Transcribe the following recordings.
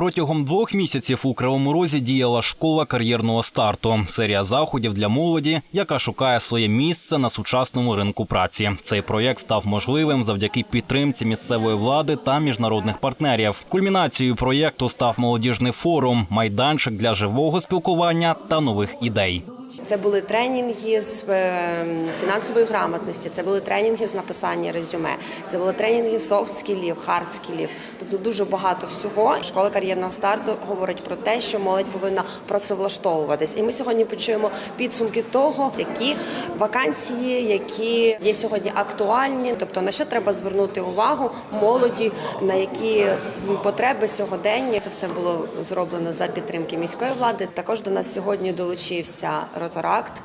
Протягом двох місяців у Кривому Розі діяла школа кар'єрного старту. Серія заходів для молоді, яка шукає своє місце на сучасному ринку праці. Цей проєкт став можливим завдяки підтримці місцевої влади та міжнародних партнерів. Кульмінацією проєкту став молодіжний форум, майданчик для живого спілкування та нових ідей. Це були тренінги з е, фінансової грамотності, це були тренінги з написання резюме, це були тренінги софт-скілів, хард-скілів. Тобто дуже багато всього. Школа кар'єрного старту говорить про те, що молодь повинна працевлаштовуватись. І ми сьогодні почуємо підсумки того, які вакансії, які є сьогодні актуальні, тобто на що треба звернути увагу молоді, на які потреби сьогодення. Це все було зроблено за підтримки міської влади. Також до нас сьогодні долучився Ротаракт,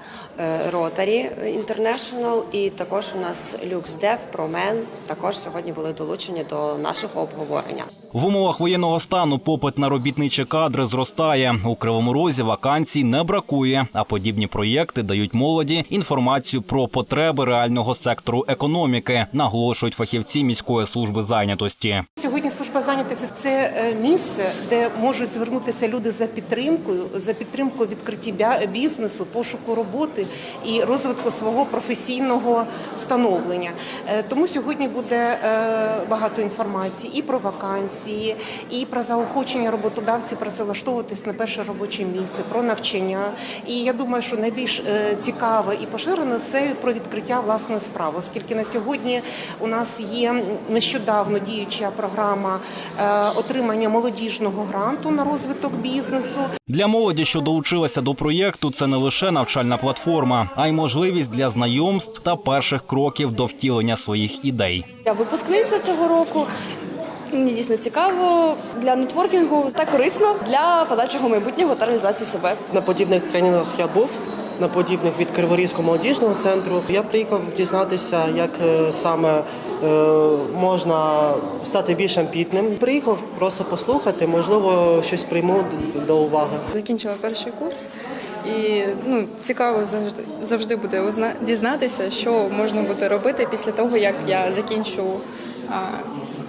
Ротарі Інтернешнл і також у нас LuxDev, Промен також сьогодні були долучені до нашого обговорення. В умовах воєнного стану попит на робітничі кадри зростає. У кривому розі вакансій не бракує, а подібні проєкти дають молоді інформацію про потреби реального сектору економіки, наголошують фахівці міської служби зайнятості. Сьогодні служба зайнятості це е, місце, де можуть звернутися люди за підтримкою, за підтримкою відкритті бя- бізнесу, пошуку роботи і розвитку свого професійного становлення. Е, Тому сьогодні буде е, багато інформації і про вакансії, і про заохочення роботодавців працевлаштовуватись на перше робоче місце, про навчання. І я думаю, що найбільш е, цікаве і поширене це про відкриття власної справи, оскільки на сьогодні у нас є нещодавно діюча програма е, отримання молодіжного гранту на розвиток бізнесу. Для молоді, що долучилася до проєкту, це не лише навчальна платформа, а й можливість для знайомств та перших кроків до втілення своїх ідей. Я випускниця цього року. Мені дійсно цікаво для нетворкінгу та корисно для подальшого майбутнього та реалізації себе. На подібних тренінгах я був, на подібних від Криворізького молодіжного центру. Я приїхав дізнатися, як е, саме е, можна стати більш амбітним. Приїхав просто послухати, можливо, щось прийму до уваги. Закінчила перший курс, і ну цікаво завжди завжди буде узна- дізнатися, що можна буде робити після того, як я закінчу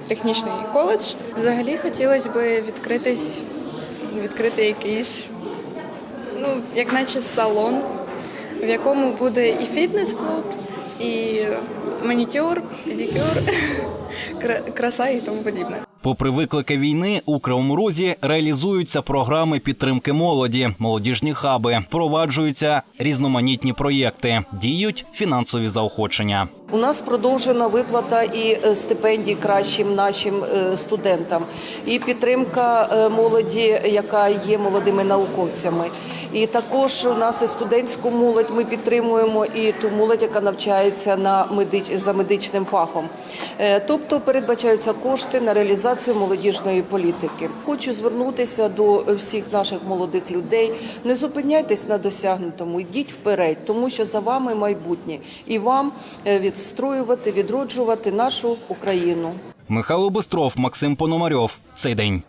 технічний коледж. Взагалі хотілося б відкритись, відкрити якийсь, ну як наче салон, в якому буде і фітнес-клуб, і манікюр, педикюр, краса і тому подібне. Попри виклики війни, у Кривому Розі реалізуються програми підтримки молоді, молодіжні хаби, впроваджуються різноманітні проєкти, діють фінансові заохочення. У нас продовжена виплата і е, стипендій кращим нашим е, студентам, і підтримка е, молоді, яка є молодими науковцями. І також у нас і студентську молодь ми підтримуємо і ту молодь, яка навчається на медич... за медичним фахом. Е, Тобто передбачаються кошти на реалізацію молодіжної політики. Хочу звернутися до всіх наших молодих людей. Не зупиняйтесь на досягнутому, йдіть вперед, тому що за вами майбутнє, і вам е, відстроювати, відроджувати нашу Україну. Михайло Бистров, Максим Пономарьов. Цей день.